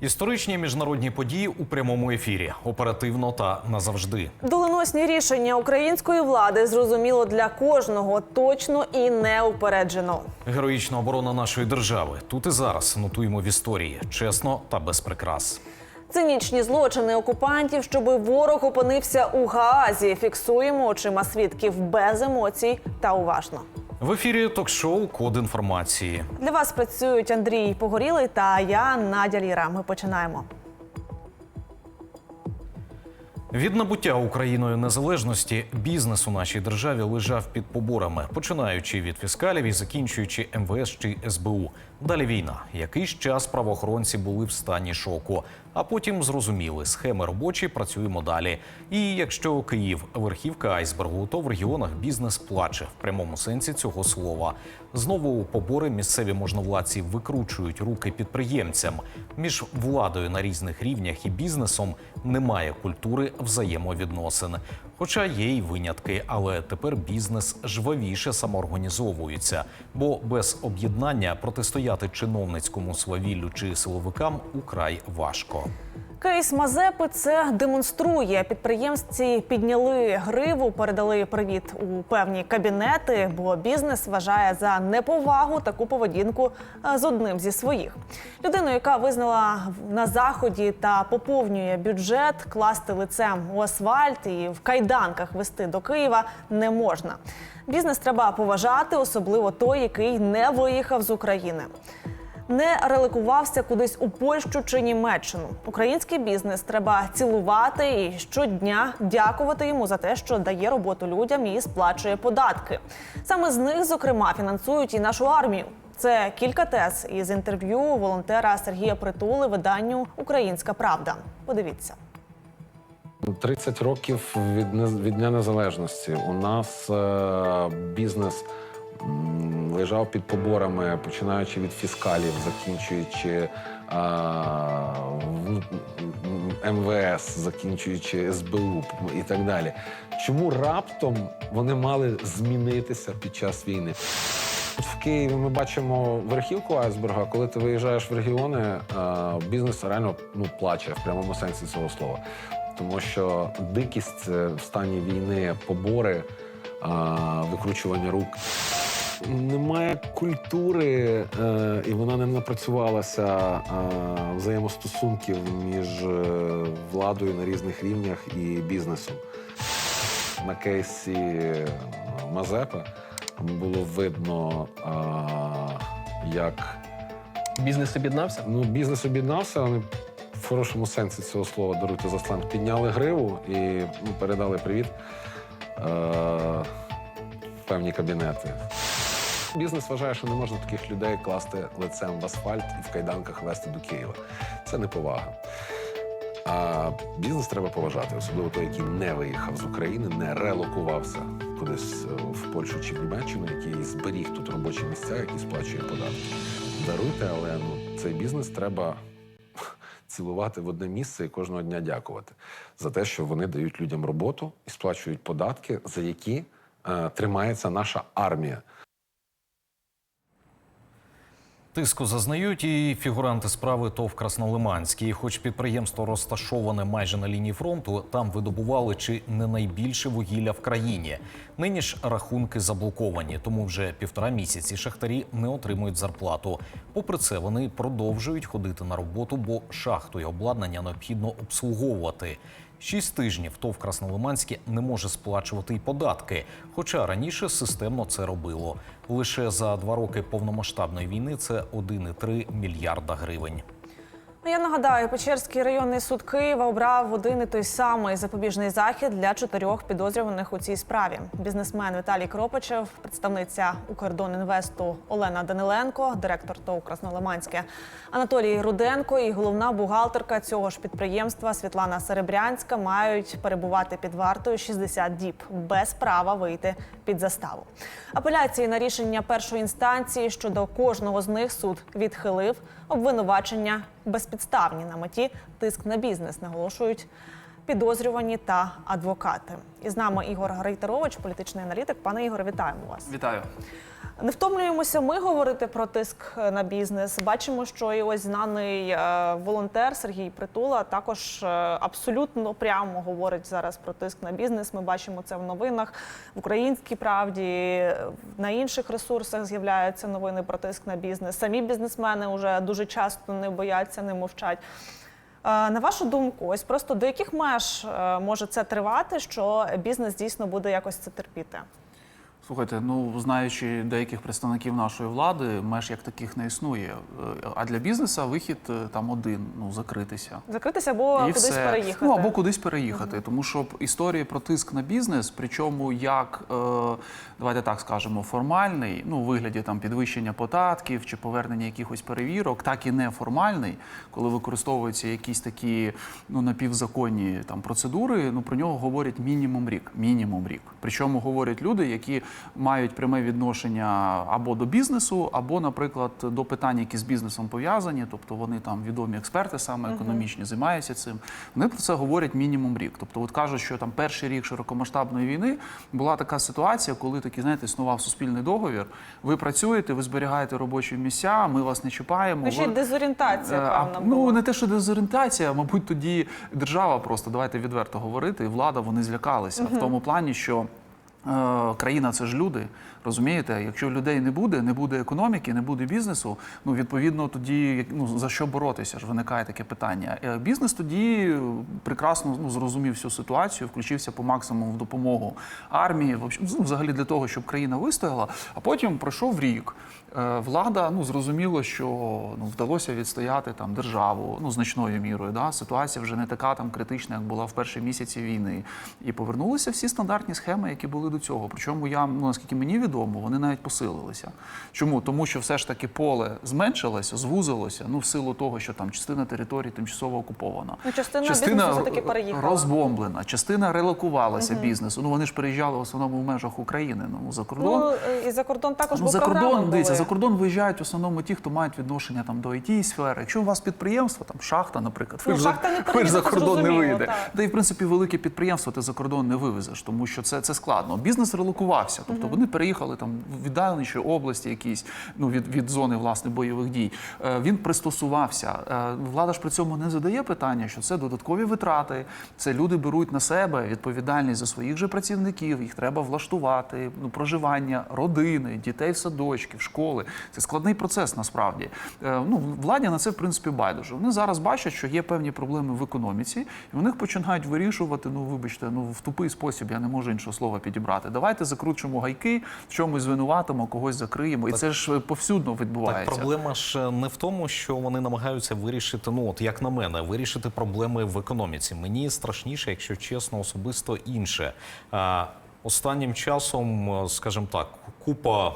Історичні міжнародні події у прямому ефірі. Оперативно та назавжди. Доленосні рішення української влади зрозуміло для кожного точно і неупереджено. Героїчна оборона нашої держави. Тут і зараз нотуємо в історії чесно та без прикрас. Цинічні злочини окупантів, щоби ворог опинився у Гаазі. Фіксуємо очима свідків без емоцій та уважно. В ефірі ток-шоу Код інформації. Для вас працюють Андрій Погорілий та я Надя Ліра. Ми починаємо. Від набуття Україною незалежності бізнес у нашій державі лежав під поборами, починаючи від фіскалів і закінчуючи МВС чи СБУ. Далі війна. Якийсь час правоохоронці були в стані шоку, а потім зрозуміли, схеми робочі працюємо далі. І якщо Київ верхівка айсбергу, то в регіонах бізнес плаче в прямому сенсі цього слова. Знову побори місцеві можновладці викручують руки підприємцям. Між владою на різних рівнях і бізнесом немає культури взаємовідносин. Хоча є й винятки, але тепер бізнес жвавіше самоорганізовується, бо без об'єднання протистояти чиновницькому свавіллю чи силовикам украй важко. Кейс Мазепи це демонструє. Підприємці підняли гриву, передали привіт у певні кабінети, бо бізнес вважає за неповагу таку поведінку е, з одним зі своїх. Людину, яка визнала на заході та поповнює бюджет, класти лицем у асфальт і в кайданках вести до Києва не можна. Бізнес треба поважати, особливо той, який не виїхав з України не реликувався кудись у Польщу чи Німеччину. Український бізнес треба цілувати і щодня дякувати йому за те, що дає роботу людям і сплачує податки. Саме з них, зокрема, фінансують і нашу армію. Це кілька тез із інтерв'ю волонтера Сергія Притули виданню Українська Правда. Подивіться. 30 років від, від Дня Незалежності у нас е, бізнес лежав під поборами, починаючи від фіскалів, закінчуючи е, м, МВС, закінчуючи СБУ і так далі. Чому раптом вони мали змінитися під час війни? В Києві ми бачимо верхівку айсберга. Коли ти виїжджаєш в регіони, е, бізнес реально ну, плаче в прямому сенсі цього слова. Тому що дикість е, в стані війни, побори, е, викручування рук. Немає культури, е, і вона не напрацювалася е, взаємостосунків між е, владою на різних рівнях і бізнесом. На кейсі е, Мазепи було видно, е, як Бізнес об'єднався? ну, бізнес об'єднався. Вони в хорошому сенсі цього слова даруйте за сленг, підняли гриву і ну, передали привіт е, в певні кабінети. Бізнес вважає, що не можна таких людей класти лицем в асфальт і в кайданках вести до Києва. Це неповага. А бізнес треба поважати, особливо той, який не виїхав з України, не релокувався кудись е, в Польщу чи в Німеччину, який зберіг тут робочі місця, який сплачує податки. Даруйте, але ну цей бізнес треба цілувати в одне місце і кожного дня дякувати за те, що вони дають людям роботу і сплачують податки, за які е, тримається наша армія. Тиску зазнають і фігуранти справи ТОВ Краснолиманський. Хоч підприємство розташоване майже на лінії фронту, там видобували чи не найбільше вугілля в країні. Нині ж рахунки заблоковані, тому вже півтора місяці шахтарі не отримують зарплату. Попри це, вони продовжують ходити на роботу, бо шахту і обладнання необхідно обслуговувати. Шість тижнів ТОВ Краснолиманське не може сплачувати й податки, хоча раніше системно це робило. Лише за два роки повномасштабної війни це 1,3 мільярда гривень. Ну, Я нагадаю, Печерський районний суд Києва обрав один і той самий запобіжний захід для чотирьох підозрюваних у цій справі. Бізнесмен Віталій Кропачев, представниця Укрдонінвесту Олена Даниленко, директор ТОВ Краснолиманське Анатолій Руденко і головна бухгалтерка цього ж підприємства Світлана Серебрянська мають перебувати під вартою 60 діб без права вийти під заставу. Апеляції на рішення першої інстанції щодо кожного з них суд відхилив обвинувачення безпідставні на меті тиск на бізнес, наголошують підозрювані та адвокати. І з нами Ігор Грейтерович, політичний аналітик. Пане Ігоре, вітаємо вас. Вітаю. Не втомлюємося ми говорити про тиск е, на бізнес. Бачимо, що і ось знаний е, волонтер Сергій Притула також е, абсолютно прямо говорить зараз про тиск на бізнес. Ми бачимо це в новинах в українській правді. На інших ресурсах з'являються новини про тиск на бізнес. Самі бізнесмени вже дуже часто не бояться, не мовчать. На вашу думку, ось просто до яких меж може це тривати, що бізнес дійсно буде якось це терпіти? Слухайте, ну знаючи деяких представників нашої влади, меж як таких не існує. Е, А для бізнесу вихід е, там один ну закритися. Закритися або І кудись все. переїхати. Ну або кудись переїхати. Тому що історії про тиск на бізнес, причому як е, давайте так скажемо, формальний, ну у вигляді там підвищення податків чи повернення якихось перевірок, так і неформальний, коли використовуються якісь такі ну напівзаконні там процедури. Ну про нього говорять мінімум рік. Мінімум рік. Причому говорять люди, які мають пряме відношення або до бізнесу, або, наприклад, до питань, які з бізнесом пов'язані, тобто вони там відомі експерти, саме економічні, займаються цим. Вони про це говорять мінімум рік. Тобто, от кажуть, що там перший рік широкомасштабної війни була така ситуація, коли такий, знаєте, існував суспільний договір. Ви працюєте, ви зберігаєте робочі місця, ми вас не чіпаємо. Ну, ще й ви- дезорієнтація, Е, певна ну не те, що дезорієнтація, мабуть, тоді держава просто давайте відверто говорити, і влада вони злякалися в тому плані, що. Е, Країна це ж люди, розумієте? Якщо людей не буде, не буде економіки, не буде бізнесу. Ну відповідно, тоді ну за що боротися? Ж виникає таке питання. Е, Бізнес тоді е, прекрасно ну, зрозумів всю ситуацію, включився по максимуму в допомогу армії, ну, взагалі для того, щоб країна вистояла. А потім пройшов рік. Влада ну зрозуміло, що ну вдалося відстояти там державу ну значною мірою. Да? Ситуація вже не така там критична, як була в перші місяці війни. І повернулися всі стандартні схеми, які були до цього. Причому я ну наскільки мені відомо, вони навіть посилилися. Чому? Тому що все ж таки поле зменшилося, звузилося. Ну в силу того, що там частина території тимчасово окупована. Ну, частина бізнесу все-таки переїхала. розбомблена, частина релокувалася бізнесу. Ну вони ж переїжджали в основному в межах України. Ну за кордон. Ну і за кордон також Ну, за кордон дивіться, за кордон виїжджають в основному ті, хто мають відношення там до it сфери. Якщо у вас підприємство, там шахта, наприклад, Ну, ви ж шахта не за, ви ж за кордон не вийде. так. Та й в принципі велике підприємство ти за кордон не вивезеш, тому що це, це складно. Бізнес релокувався, тобто вони переїхали там в віддаленіші області, якісь ну від, від зони власне бойових дій. Е, він пристосувався. Е, влада ж при цьому не задає питання, що це додаткові витрати. Це люди беруть на себе відповідальність за своїх же працівників. Їх треба влаштувати. Ну проживання, родини, дітей в садочки, школи. Це складний процес насправді. Е, ну владі на це в принципі байдуже. Вони зараз бачать, що є певні проблеми в економіці, і вони їх починають вирішувати. Ну вибачте, ну в тупий спосіб я не можу іншого слова підібрати. Давайте закручуємо гайки, в чомусь звинуватимо, когось закриємо, і це ж е, повсюдно Так, проблема ж не в тому, що вони намагаються вирішити, ну от як на мене, вирішити проблеми в економіці. Мені страшніше, якщо чесно, особисто інше. А, останнім часом, е, скажімо так, купа.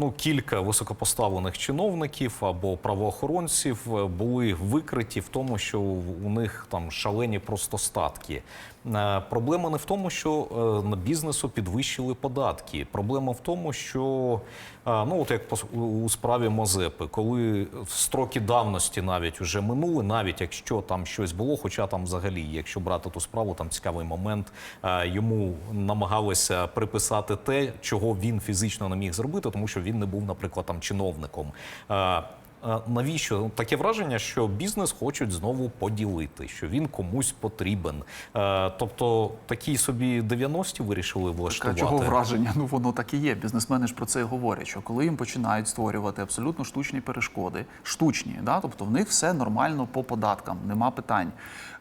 Ну, кілька високопоставлених чиновників або правоохоронців е, були викриті в тому, що у них там шалені просто статки. Е, Проблема не в тому, що е, бізнесу підвищили податки. Проблема в тому, що е, ну от як у справі Мазепи, коли строки давності навіть вже минули, навіть якщо там щось було, хоча там взагалі, якщо брати ту справу, там цікавий момент, йому намагалися приписати те, чого він фізично не міг зробити, тому що він не був, наприклад, там чиновником. Е, Е, Навіщо таке враження, що бізнес хочуть знову поділити, що він комусь потрібен? Е, Тобто такі собі 90-ті вирішили влаштувати. чого враження? Ну воно так і є. Бізнесмени ж про це говорять, що коли їм починають створювати абсолютно штучні перешкоди, штучні, да? тобто в них все нормально по податкам, нема питань.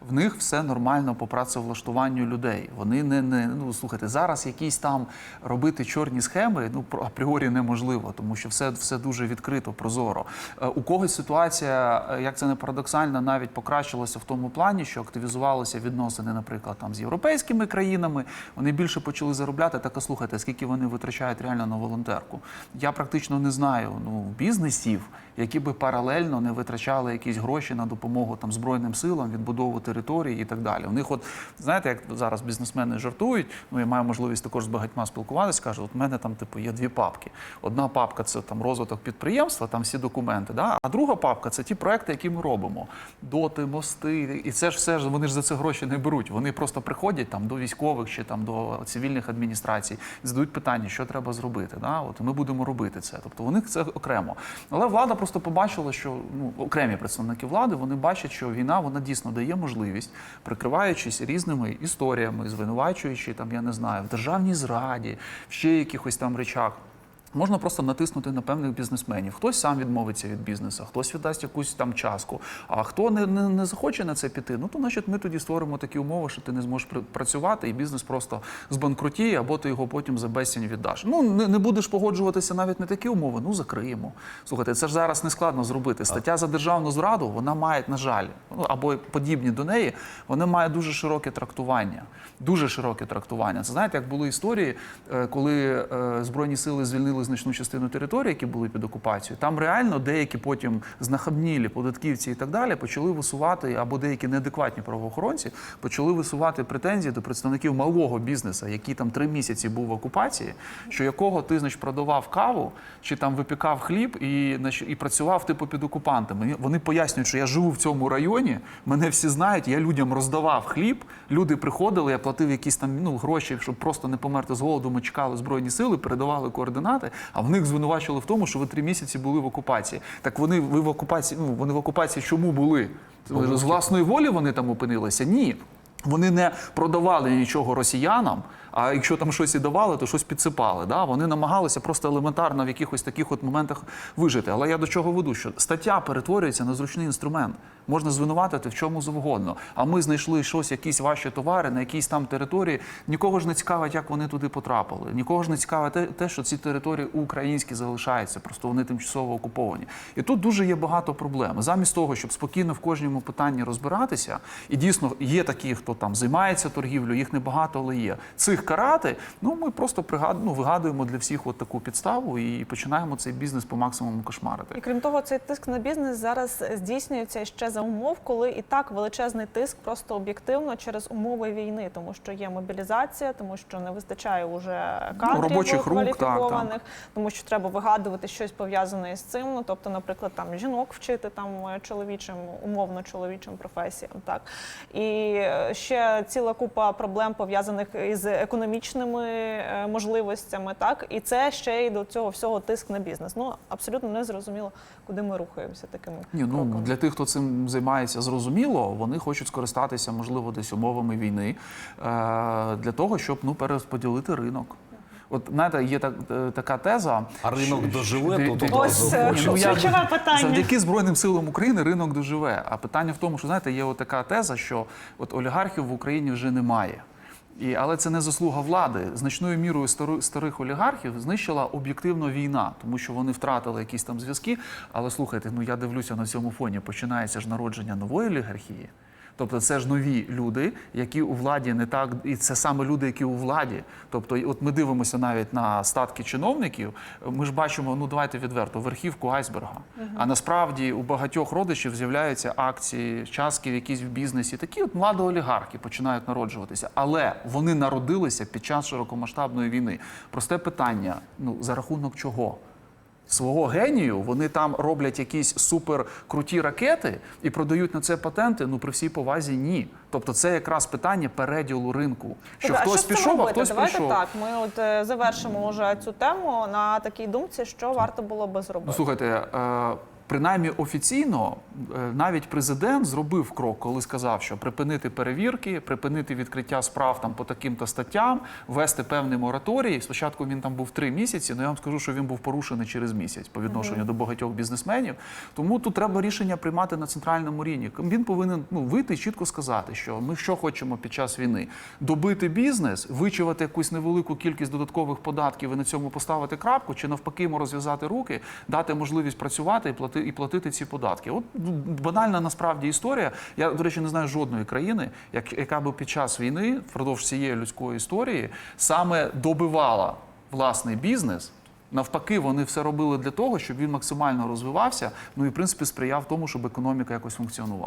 В них все нормально по працевлаштуванню людей. Вони не, не ну слухайте, зараз якісь там робити чорні схеми, ну апріорі неможливо, тому що все, все дуже відкрито, прозоро. Е, У когось ситуація, е, як це не парадоксально, навіть покращилася в тому плані, що активізувалися відносини, наприклад, там з європейськими країнами. Вони більше почали заробляти. Так, а слухайте, скільки вони витрачають реально на волонтерку. Я практично не знаю ну бізнесів, які би паралельно не витрачали якісь гроші на допомогу там збройним силам, відбудову території і так далі. У них, от знаєте, як зараз бізнесмени жартують. Ну я маю можливість також з багатьма спілкуватися. Кажуть, от в мене там типу є дві папки. Одна папка це там розвиток підприємства, там всі документи. Да? А друга папка це ті проекти, які ми робимо. Доти, мости, і це ж все ж вони ж за це гроші не беруть. Вони просто приходять там до військових чи там до цивільних адміністрацій, задають питання, що треба зробити. Да? От ми будемо робити це. Тобто вони це окремо. Але влада просто побачила, що ну окремі представники влади вони бачать, що війна вона дійсно дає можливість, прикриваючись різними історіями, звинувачуючи там, я не знаю, в державній зраді, в ще якихось там речах. Можна просто натиснути на певних бізнесменів. Хтось сам відмовиться від бізнесу, хтось віддасть якусь там частку. А хто не, не, не захоче на це піти, ну то значить ми тоді створимо такі умови, що ти не зможеш працювати, і бізнес просто збанкрутіє, або ти його потім за безцінь віддаш. Ну не, не будеш погоджуватися навіть на такі умови. Ну закриємо. Слухайте, це ж зараз не складно зробити. Стаття за державну зраду вона має, на жаль, ну або подібні до неї, вона має дуже широке трактування. Дуже широке трактування. Це знаєте, як були історії, е, коли е, збройні сили звільнили значну частину території, які були під окупацією. Там реально деякі потім знахабнілі податківці і так далі почали висувати, або деякі неадекватні правоохоронці почали висувати претензії до представників малого бізнесу, який там три місяці був в окупації, що якого ти значить, продавав каву чи там випікав хліб і, і працював типу під окупантами. Вони пояснюють, що я живу в цьому районі, мене всі знають, я людям роздавав хліб. Люди приходили, я платив якісь там ну, гроші, щоб просто не померти з голоду. Ми чекали збройні сили, передавали координати. А в них звинувачували в тому, що ви три місяці були в окупації. Так вони ви в окупації. Ну вони в окупації чому були? З власної волі вони там опинилися? Ні. Вони не продавали нічого росіянам, а якщо там щось і давали, то щось підсипали. Да? Вони намагалися просто елементарно в якихось таких от моментах вижити. Але я до чого веду? Що стаття перетворюється на зручний інструмент. Можна звинуватити в чому завгодно. А ми знайшли щось, якісь ваші товари на якійсь там території. Нікого ж не цікавить, як вони туди потрапили. Нікого ж не цікавить те, що ці території українські залишаються, просто вони тимчасово окуповані. І тут дуже є багато проблем. Замість того, щоб спокійно в кожному питанні розбиратися, і дійсно є такі, хто там займається торгівлею, їх небагато, але є. Цих карати, ну ми просто пригад... ну, вигадуємо для всіх от таку підставу і починаємо цей бізнес по максимуму кошмарити. І крім того, цей тиск на бізнес зараз здійснюється ще за умов, коли і так величезний тиск просто об'єктивно через умови війни, тому що є мобілізація, тому що не вистачає уже кадрів робочих рук, так, кваліфікованих, тому що треба вигадувати щось пов'язане з цим. Ну тобто, наприклад, там жінок вчити там е, чоловічим, умовно чоловічим професіям. Так і е, ще ціла купа проблем пов'язаних із економічними е, можливостями. Так і це ще й до цього всього тиск на бізнес. Ну абсолютно не зрозуміло, куди ми рухаємося такими Ні, ну кроками. для тих, хто цим займається, зрозуміло, вони хочуть скористатися, можливо, десь умовами війни е, для того, щоб ну перерозподілити ринок. От знаєте, є так, е, така теза. А ринок що- доживе, то тут Ось, е, хочуть. ключове я- питання. Завдяки Збройним силам України ринок доживе. А питання в тому, що знаєте, є от така теза, що от олігархів в Україні вже немає. І, але це не заслуга влади. Значною мірою стари- старих олігархів знищила об'єктивно війна, тому що вони втратили якісь там зв'язки. Але слухайте, ну я дивлюся на цьому фоні. Починається ж народження нової олігархії. Тобто це ж нові люди, які у владі не так, і це саме люди, які у владі. Тобто, от ми дивимося навіть на статки чиновників. Ми ж бачимо, ну давайте відверто, верхівку айсберга. А насправді у багатьох родичів з'являються акції, частки якісь в бізнесі. Такі от младоолігархи починають народжуватися, але вони народилися під час широкомасштабної війни. Просте питання: ну за рахунок чого? Свого генію, вони там роблять якісь суперкруті ракети і продають на це патенти. Ну при всій повазі ні. Тобто це якраз питання переділу ринку. Що а хтось що пішов, а хтось Давайте пішов. так. Ми от е, завершимо вже цю тему на такій думці, що варто було би зробити. Ну слухайте. Е- Принаймні офіційно е, навіть президент зробив крок, коли сказав, що припинити перевірки, припинити відкриття справ там по таким-то статтям, ввести певний мораторій. Спочатку він там був три місяці. але я вам скажу, що він був порушений через місяць по відношенню до багатьох бізнесменів. Тому тут треба рішення приймати на центральному рівні. Він повинен ну вийти і чітко сказати, що ми що хочемо під час війни добити бізнес, вичувати якусь невелику кількість додаткових податків і на цьому поставити крапку, чи навпаки йому розв'язати руки, дати можливість працювати і платити і платити ці податки. От ну, банальна насправді історія. Я до речі не знаю жодної країни, як- яка би під час війни впродовж цієї людської історії саме добивала власний бізнес. Навпаки, вони все робили для того, щоб він максимально розвивався. Ну і в принципі сприяв тому, щоб економіка якось функціонувала.